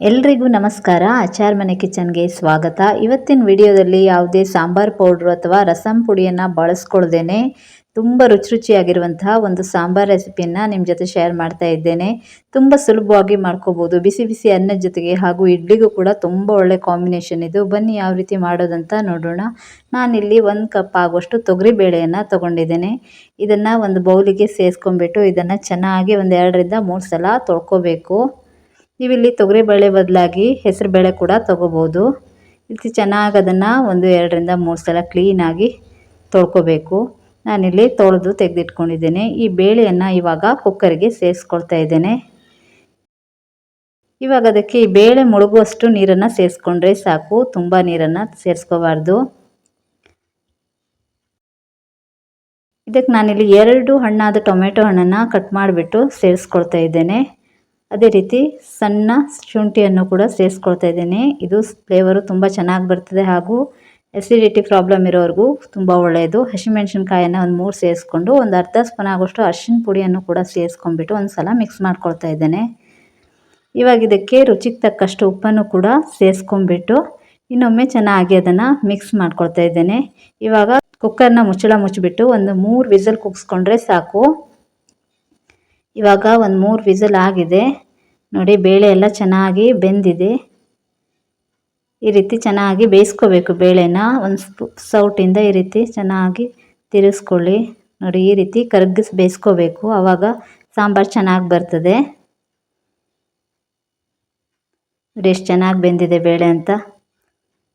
ಎಲ್ರಿಗೂ ನಮಸ್ಕಾರ. ಆಚಾರ್ ಮನೆ ಕಿಚನ್ಗೆ ಸ್ವಾಗತ. ಇವತ್ತಿನ ವಿಡಿಯೋದಲ್ಲಿ ಯಾವುದೇ ಸಾಂಬಾರ್ ಪೌಡ್ರು ಅಥವಾ ರಸಂ ಪುಡಿಯನ್ನು ಬಳಸ್ಕೊಳ್ದೇನೆ ತುಂಬ ರುಚಿ ರುಚಿಯಾಗಿರುವಂತಹ ಒಂದು ಸಾಂಬಾರ್ ರೆಸಿಪಿಯನ್ನು ನಿಮ್ಮ ಜೊತೆ ಶೇರ್ ಮಾಡ್ತಾ ಇದ್ದೇನೆ. ತುಂಬ ಸುಲಭವಾಗಿ ಮಾಡ್ಕೋಬೋದು. ಬಿಸಿ ಬಿಸಿ ಅನ್ನದ ಜೊತೆಗೆ ಹಾಗೂ ಇಡ್ಲಿಗೂ ಕೂಡ ತುಂಬ ಒಳ್ಳೆ ಕಾಂಬಿನೇಷನ್ ಇದು. ಬನ್ನಿ ಯಾವ ರೀತಿ ಮಾಡೋದಂತ ನೋಡೋಣ. ನಾನಿಲ್ಲಿ ಒಂದು ಕಪ್ ಆಗುವಷ್ಟು ತೊಗರಿ ಬೇಳೆಯನ್ನು ತೊಗೊಂಡಿದ್ದೇನೆ. ಇದನ್ನು ಒಂದು ಬೌಲಿಗೆ ಸೇರಿಸ್ಕೊಂಡ್ಬಿಟ್ಟು ಇದನ್ನು ಚೆನ್ನಾಗಿ ಒಂದು ಎರಡರಿಂದ ಮೂರು ಸಲ ತೊಳ್ಕೊಬೇಕು. ನೀವಿಲ್ಲಿ ತೊಗರಿಬೇಳೆ ಬದಲಾಗಿ ಹೆಸರು ಬೇಳೆ ಕೂಡ ತೊಗೋಬೋದು. ಇಲ್ಲಿ ಚೆನ್ನಾಗಿ ಅದನ್ನು ಒಂದು ಎರಡರಿಂದ ಮೂರು ಸಲ ಕ್ಲೀನಾಗಿ ತೊಳ್ಕೊಬೇಕು. ನಾನಿಲ್ಲಿ ತೊಳೆದು ತೆಗೆದಿಟ್ಕೊಂಡಿದ್ದೇನೆ. ಈ ಬೇಳೆಯನ್ನು ಇವಾಗ ಕುಕ್ಕರ್ಗೆ ಸೇರಿಸ್ಕೊಳ್ತಾ ಇದ್ದೇನೆ. ಇವಾಗ ಅದಕ್ಕೆ ಈ ಬೇಳೆ ಮುಳುಗುವಷ್ಟು ನೀರನ್ನು ಸೇರಿಸ್ಕೊಂಡ್ರೆ ಸಾಕು. ತುಂಬ ನೀರನ್ನು ಸೇರಿಸ್ಕೋಬಾರ್ದು. ಇದಕ್ಕೆ ನಾನಿಲ್ಲಿ ಎರಡು ಹಣ್ಣಾದ ಟೊಮೆಟೊ ಹಣ್ಣನ್ನು ಕಟ್ ಮಾಡಿಬಿಟ್ಟು ಸೇರಿಸ್ಕೊಳ್ತಾ ಇದ್ದೇನೆ. ಅದೇ ರೀತಿ ಸಣ್ಣ ಶುಂಠಿಯನ್ನು ಕೂಡ ಸೇರಿಸ್ಕೊಳ್ತಾ ಇದ್ದೀನಿ. ಇದು ಫ್ಲೇವರು ತುಂಬ ಚೆನ್ನಾಗಿ ಬರ್ತದೆ ಹಾಗೂ ಎಸಿಡಿಟಿ ಪ್ರಾಬ್ಲಮ್ ಇರೋರಿಗೂ ತುಂಬ ಒಳ್ಳೆಯದು ಹಸಿಮೆಣ್ಸಿನ್ಕಾಯನ್ನು ಒಂದು ಮೂರು ಸೇರಿಸ್ಕೊಂಡು ಒಂದು ಅರ್ಧ ಸ್ಪೂನ್ ಆಗೋಷ್ಟು ಅರಿಶಿನ ಪುಡಿಯನ್ನು ಕೂಡ ಸೇರಿಸ್ಕೊಂಡ್ಬಿಟ್ಟು ಒಂದು ಸಲ ಮಿಕ್ಸ್ ಮಾಡ್ಕೊಳ್ತಾ ಇದ್ದೇನೆ. ಇವಾಗ ಇದಕ್ಕೆ ರುಚಿಗೆ ತಕ್ಕಷ್ಟು ಉಪ್ಪನ್ನು ಕೂಡ ಸೇರಿಸ್ಕೊಂಡ್ಬಿಟ್ಟು ಇನ್ನೊಮ್ಮೆ ಚೆನ್ನಾಗಿ ಅದನ್ನು ಮಿಕ್ಸ್ ಮಾಡ್ಕೊಳ್ತಾ ಇದ್ದೇನೆ. ಇವಾಗ ಕುಕ್ಕರ್ನ ಮುಚ್ಚಳ ಮುಚ್ಚಿಬಿಟ್ಟು ಒಂದು ಮೂರು ವಿಸಲ್ ಕುಗ್ಸ್ಕೊಂಡ್ರೆ ಸಾಕು. ಇವಾಗ ಒಂದು ಮೂರು ವಿಸಲ್ ಆಗಿದೆ. ನೋಡಿ, ಬೇಳೆ ಎಲ್ಲ ಚೆನ್ನಾಗಿ ಬೆಂದಿದೆ. ಈ ರೀತಿ ಚೆನ್ನಾಗಿ ಬೇಯಿಸ್ಕೋಬೇಕು ಬೇಳೆನ. ಒಂದು ಸೌಟಿಂದ ಈ ರೀತಿ ಚೆನ್ನಾಗಿ ತಿರುಗಿಸ್ಕೊಳ್ಳಿ ನೋಡಿ, ಈ ರೀತಿ ಕರಗಿಸಿ ಬೇಯಿಸ್ಕೋಬೇಕು. ಆವಾಗ ಸಾಂಬಾರು ಚೆನ್ನಾಗಿ ಬರ್ತದೆ. ನೋಡಿ, ಎಷ್ಟು ಚೆನ್ನಾಗಿ ಬೆಂದಿದೆ ಬೇಳೆ ಅಂತ.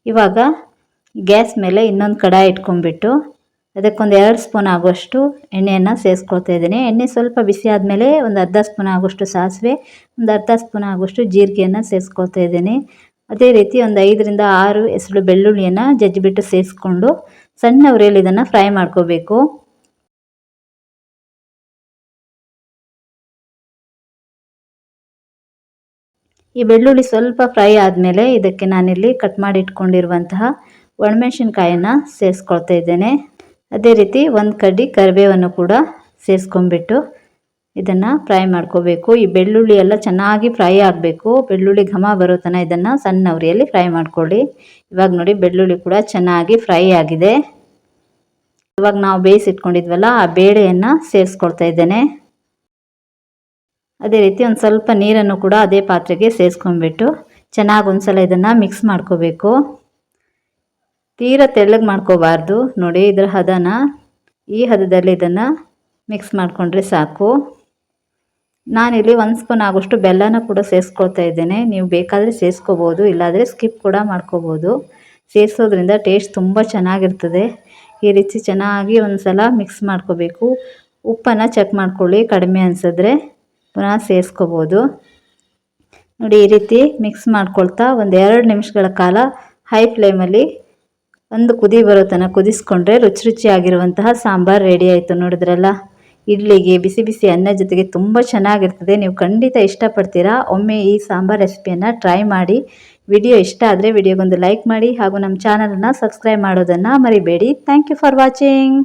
ಇವಾಗ ಗ್ಯಾಸ್ ಮೇಲೆ ಇನ್ನೊಂದು ಕಡಾಯಿ ಇಟ್ಕೊಂಡ್ಬಿಟ್ಟು ಅದಕ್ಕೊಂದು ಎರಡು ಸ್ಪೂನ್ ಆಗುವಷ್ಟು ಎಣ್ಣೆಯನ್ನು ಸೇರಿಸ್ಕೊಳ್ತಾ ಇದ್ದೀನಿ. ಎಣ್ಣೆ ಸ್ವಲ್ಪ ಬಿಸಿ ಆದಮೇಲೆ ಒಂದು ಅರ್ಧ ಸ್ಪೂನ್ ಆಗುವಷ್ಟು ಸಾಸಿವೆ, ಒಂದು ಅರ್ಧ ಸ್ಪೂನ್ ಆಗುವಷ್ಟು ಜೀರಿಗೆಯನ್ನು ಸೇರಿಸ್ಕೊಳ್ತಾ ಇದ್ದೀನಿ. ಅದೇ ರೀತಿ ಒಂದು ಐದರಿಂದ ಆರು ಹೆಸರು ಬೆಳ್ಳುಳ್ಳಿಯನ್ನು ಜಜ್ಜಿಬಿಟ್ಟು ಸೇರಿಸ್ಕೊಂಡು ಸಣ್ಣ ಉರಿಯಲ್ಲಿ ಇದನ್ನು ಫ್ರೈ ಮಾಡ್ಕೋಬೇಕು. ಈ ಬೆಳ್ಳುಳ್ಳಿ ಸ್ವಲ್ಪ ಫ್ರೈ ಆದಮೇಲೆ ಇದಕ್ಕೆ ನಾನಿಲ್ಲಿ ಕಟ್ ಮಾಡಿ ಇಟ್ಕೊಂಡಿರುವಂತಹ ಒಣಮೆಣಸಿನ್ಕಾಯನ್ನು ಸೇರಿಸ್ಕೊಳ್ತಾ ಇದ್ದೇನೆ. ಅದೇ ರೀತಿ ಒಂದು ಕಡ್ಡಿ ಕರಿಬೇವನ್ನು ಕೂಡ ಸೇರಿಸ್ಕೊಂಡ್ಬಿಟ್ಟು ಇದನ್ನು ಫ್ರೈ ಮಾಡ್ಕೋಬೇಕು. ಈ ಬೆಳ್ಳುಳ್ಳಿ ಎಲ್ಲ ಚೆನ್ನಾಗಿ ಫ್ರೈ ಆಗಬೇಕು. ಬೆಳ್ಳುಳ್ಳಿ ಘಮ ಬರೋ ತನಕ ಇದನ್ನು ಸಣ್ಣ ಉರಿಯಲ್ಲಿ ಫ್ರೈ ಮಾಡ್ಕೊಳ್ಳಿ. ಇವಾಗ ನೋಡಿ ಬೆಳ್ಳುಳ್ಳಿ ಕೂಡ ಚೆನ್ನಾಗಿ ಫ್ರೈ ಆಗಿದೆ. ಇವಾಗ ನಾವು ಬೇಯಿಸಿಟ್ಕೊಂಡಿದ್ವಲ್ಲ, ಆ ಬೇಳೆಯನ್ನು ಸೇರಿಸ್ಕೊಳ್ತಾ ಇದ್ದೇನೆ. ಅದೇ ರೀತಿ ಒಂದು ಸ್ವಲ್ಪ ನೀರನ್ನು ಕೂಡ ಅದೇ ಪಾತ್ರೆಗೆ ಸೇರಿಸ್ಕೊಂಡ್ಬಿಟ್ಟು ಚೆನ್ನಾಗಿ ಒಂದು ಸಲ ಇದನ್ನು ಮಿಕ್ಸ್ ಮಾಡ್ಕೋಬೇಕು. ತೀರಾ ತೆಳ್ಳಗೆ ಮಾಡ್ಕೋಬಾರ್ದು. ನೋಡಿ, ಇದರ ಹದನ, ಈ ಹದದಲ್ಲಿ ಇದನ್ನು ಮಿಕ್ಸ್ ಮಾಡಿಕೊಂಡ್ರೆ ಸಾಕು. ನಾನಿಲ್ಲಿ ಒಂದು ಸ್ಪೂನ್ ಆಗೋಷ್ಟು ಬೆಲ್ಲನ ಕೂಡ ಸೇರಿಸ್ಕೊಳ್ತಾ ಇದ್ದೇನೆ. ನೀವು ಬೇಕಾದರೆ ಸೇರಿಸ್ಕೋಬೋದು ಇಲ್ಲಾದರೆ ಸ್ಕಿಪ್ ಕೂಡ ಮಾಡ್ಕೋಬೋದು. ಸೇರಿಸೋದ್ರಿಂದ ಟೇಸ್ಟ್ ತುಂಬ ಚೆನ್ನಾಗಿರ್ತದೆ. ಈ ರೀತಿ ಚೆನ್ನಾಗಿ ಒಂದು ಸಲ ಮಿಕ್ಸ್ ಮಾಡ್ಕೋಬೇಕು. ಉಪ್ಪನ್ನು ಚೆಕ್ ಮಾಡ್ಕೊಳ್ಳಿ, ಕಡಿಮೆ ಅನಿಸಿದ್ರೆ ಪುನಃ ಸೇರಿಸ್ಕೋಬೋದು ನೋಡಿ, ಈ ರೀತಿ ಮಿಕ್ಸ್ ಮಾಡ್ಕೊಳ್ತಾ ಒಂದು ಎರಡು ನಿಮಿಷಗಳ ಕಾಲ ಹೈ ಫ್ಲೇಮಲ್ಲಿ ಒಂದು ಕುದಿ ಬರೋ ತನಕ ಕುದಿಸ್ಕೊಂಡ್ರೆ ರುಚಿ ರುಚಿಯಾಗಿರುವಂತಹ ಸಾಂಬಾರು ರೆಡಿ ಆಯಿತು ನೋಡಿದ್ರಲ್ಲ? ಇಡ್ಲಿಗೆ ಬಿಸಿ ಬಿಸಿ ಅನ್ನ ಜೊತೆಗೆ ತುಂಬ ಚೆನ್ನಾಗಿರ್ತದೆ. ನೀವು ಖಂಡಿತ ಇಷ್ಟಪಡ್ತೀರಾ? ಒಮ್ಮೆ ಈ ಸಾಂಬಾರ್ ರೆಸಿಪಿಯನ್ನು ಟ್ರೈ ಮಾಡಿ. ವಿಡಿಯೋ ಇಷ್ಟ ಆದರೆ ವಿಡಿಯೋಗೊಂದು ಲೈಕ್ ಮಾಡಿ ಹಾಗೂ ನಮ್ಮ ಚಾನಲನ್ನು ಸಬ್ಸ್ಕ್ರೈಬ್ ಮಾಡೋದನ್ನು ಮರಿಬೇಡಿ. Thank you for watching